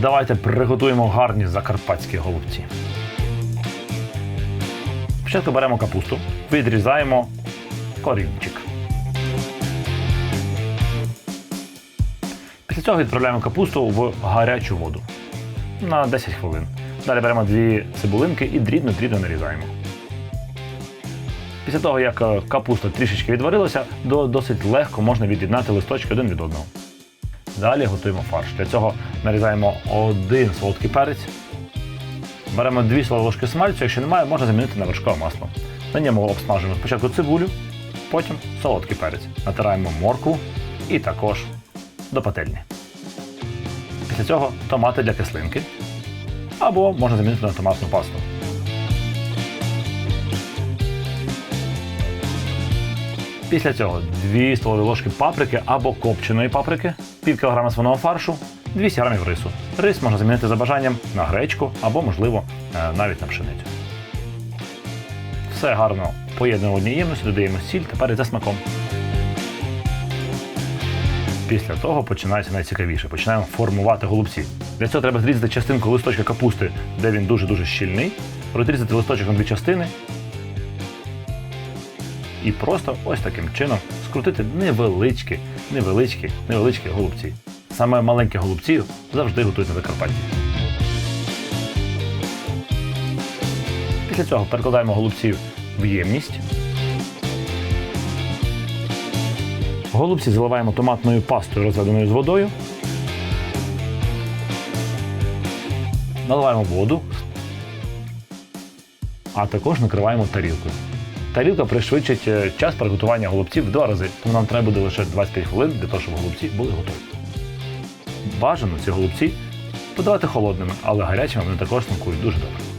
Давайте приготуємо гарні закарпатські голубці. Спочатку беремо капусту, відрізаємо корінчик. Після цього відправляємо капусту в гарячу воду на 10 хвилин. Далі беремо дві цибулинки і дрібно-дрібно нарізаємо. Після того, як е, капуста трішечки відварилася, до досить легко можна від'єднати листочки один від одного. Далі готуємо фарш. Для цього нарізаємо один солодкий перець. Беремо 2 столові ложки смальцю, якщо немає, можна замінити на вершкове масло. На ньому обсмажуємо спочатку цибулю, потім солодкий перець. Натираємо моркву і також до пательні. Після цього томати для кислинки. Або можна замінити на томатну пасту. Після цього 2 столові ложки паприки або копченої паприки, пів кілограма свиного фаршу, 200 грамів рису. Рис можна замінити за бажанням на гречку або, можливо, е, навіть на пшеницю. Все гарно поєднуємо в одній ємності, додаємо сіль, тепер і за смаком. Після того починається найцікавіше. Починаємо формувати голубці. Для цього треба зрізати частинку листочка капусти, де він дуже-дуже щільний, розрізати листочок на дві частини і просто ось таким чином скрутити невеличкі, невеличкі, невеличкі голубці. Саме маленькі голубці завжди готують на Закарпатті. Після цього перекладаємо голубці в ємність. Голубці заливаємо томатною пастою, розведеною з водою. Наливаємо воду, а також накриваємо тарілкою. Тарілка пришвидшить е, час приготування голубців в два рази, тому нам треба буде лише 25 хвилин для того, щоб голубці були готові. Бажано ці голубці подавати холодними, але гарячими вони також смакують дуже добре.